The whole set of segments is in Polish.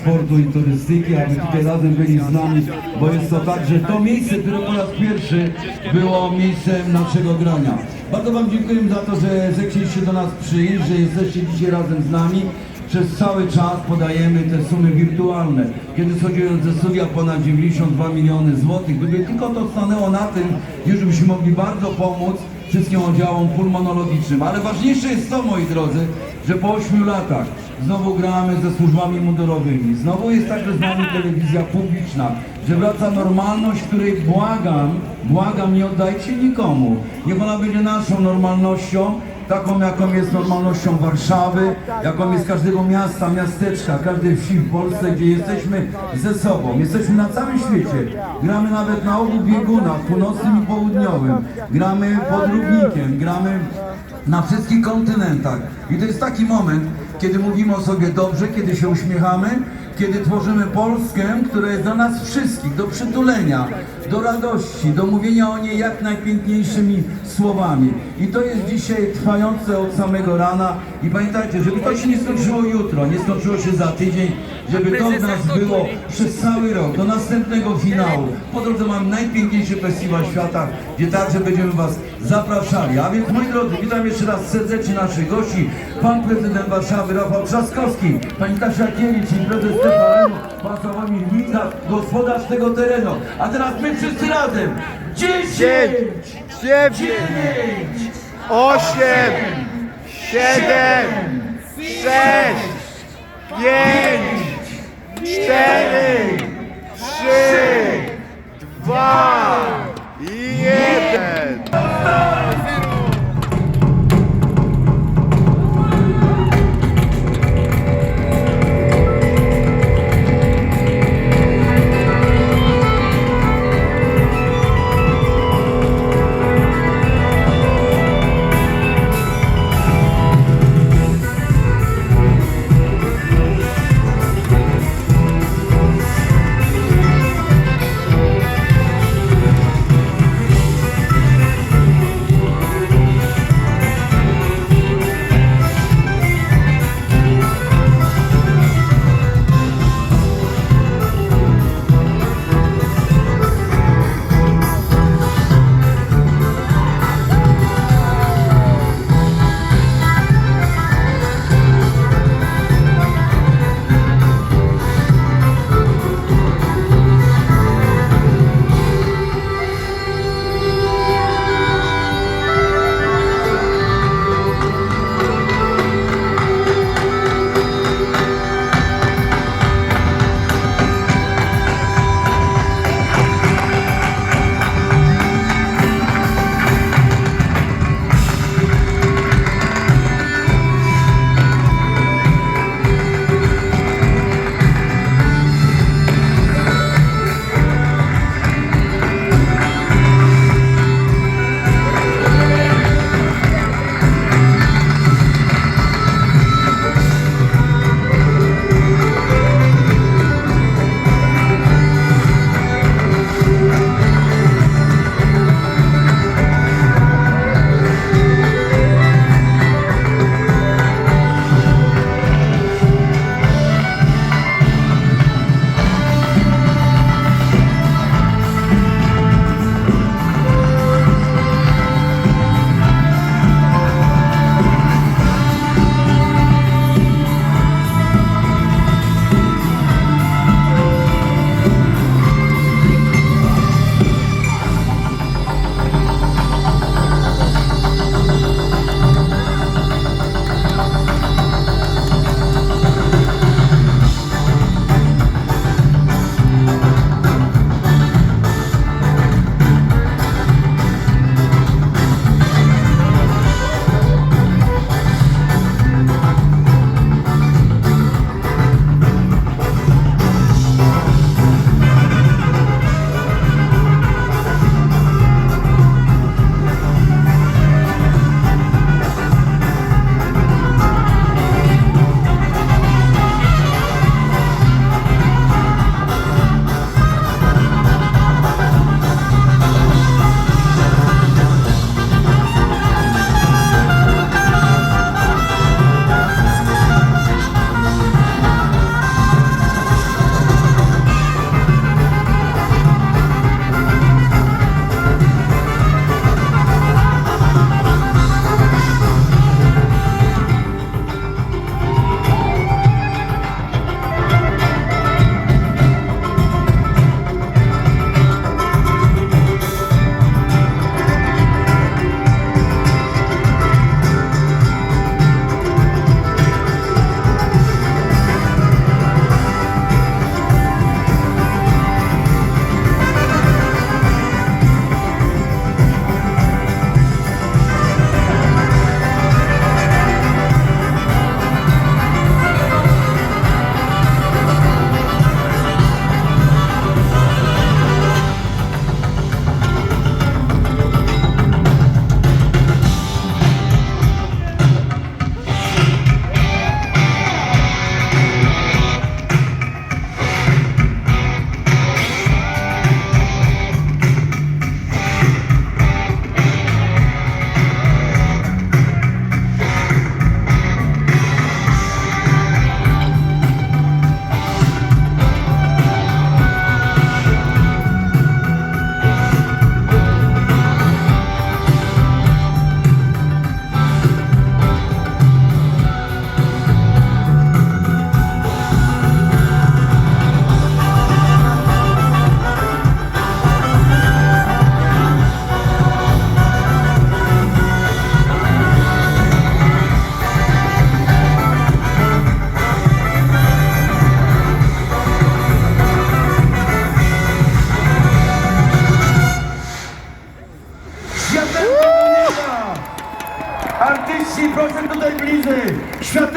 sportu i turystyki, aby tutaj razem byli z nami, bo jest to tak, że to miejsce, które po raz pierwszy było miejscem naszego grania. Bardzo Wam dziękuję za to, że zechcieliście do nas przyjść, że jesteście dzisiaj razem z nami. Przez cały czas podajemy te sumy wirtualne. Kiedy schodziłem ze studia ponad 92 miliony złotych, gdyby tylko to stanęło na tym, już byśmy mogli bardzo pomóc wszystkim oddziałom pulmonologicznym. Ale ważniejsze jest to, moi drodzy, że po 8 latach znowu gramy ze służbami mundurowymi. Znowu jest także z telewizja publiczna, że wraca normalność, której błagam, błagam, nie oddajcie nikomu. Niech ona będzie naszą normalnością, taką jaką jest normalnością Warszawy, jaką jest każdego miasta, miasteczka, każdej wsi w Polsce, gdzie jesteśmy ze sobą. Jesteśmy na całym świecie. Gramy nawet na obu biegunach, północnym i południowym. Gramy pod Rubnikiem, gramy na wszystkich kontynentach. I to jest taki moment, kiedy mówimy o sobie dobrze, kiedy się uśmiechamy, kiedy tworzymy Polskę, która jest dla nas wszystkich, do przytulenia, do radości, do mówienia o niej jak najpiękniejszymi słowami. I to jest dzisiaj trwające od samego rana. I pamiętajcie, żeby to się nie skończyło jutro, nie skończyło się za tydzień, żeby to w nas było przez cały rok, do następnego finału. Po drodze mamy najpiękniejszy festiwal świata, gdzie także będziemy Was zapraszali. A więc moi drodzy, witam jeszcze raz serdecznie naszych gości. Pan prezydent Warszawy Rafał Trzaskowski, pani Kasia Kiewicz i prezes TVN, pan Sławomir Wita, gospodarz tego terenu. A teraz my wszyscy razem. 10, dziewięć, 9, osiem, siedem, sześć, pięć, cztery, trzy,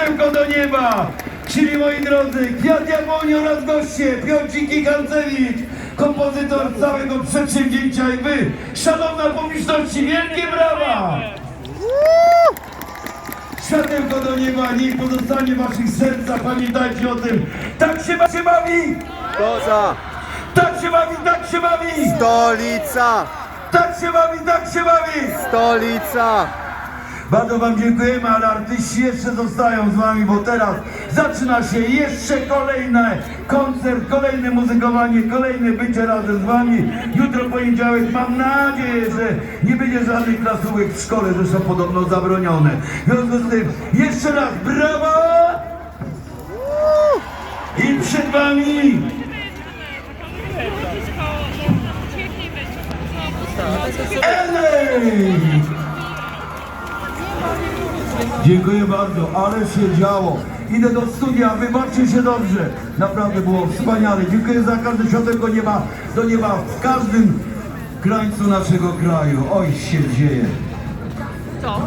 światełko do nieba. Czyli moi drodzy, Kwiat Jabłoni oraz goście, Piotrzik i Kancewicz, kompozytor całego przedsięwzięcia i wy, szanowna publiczności, wielkie brawa! Światełko do nieba, niech pozostanie w waszych sercach, pamiętajcie o tym. Tak się, ba- się bawi, Koza! tak się bawi, tak się bawi, Stolica! tak się bawi, tak się bawi. Stolica! Bardzo Wam dziękujemy, ale artyści jeszcze zostają z Wami, bo teraz zaczyna się jeszcze kolejny koncert, kolejne muzykowanie, kolejne bycie razem z Wami. Jutro poniedziałek mam nadzieję, że nie będzie żadnych klasówek w szkole, zresztą podobno zabronione. W związku z tym jeszcze raz brawa! I przed Wami! Dziękuję bardzo, ale się działo. Idę do studia, wybaczcie się dobrze. Naprawdę było wspaniale. Dziękuję za każde światełko nieba, do nieba w każdym krańcu naszego kraju. Oj, się dzieje. Co?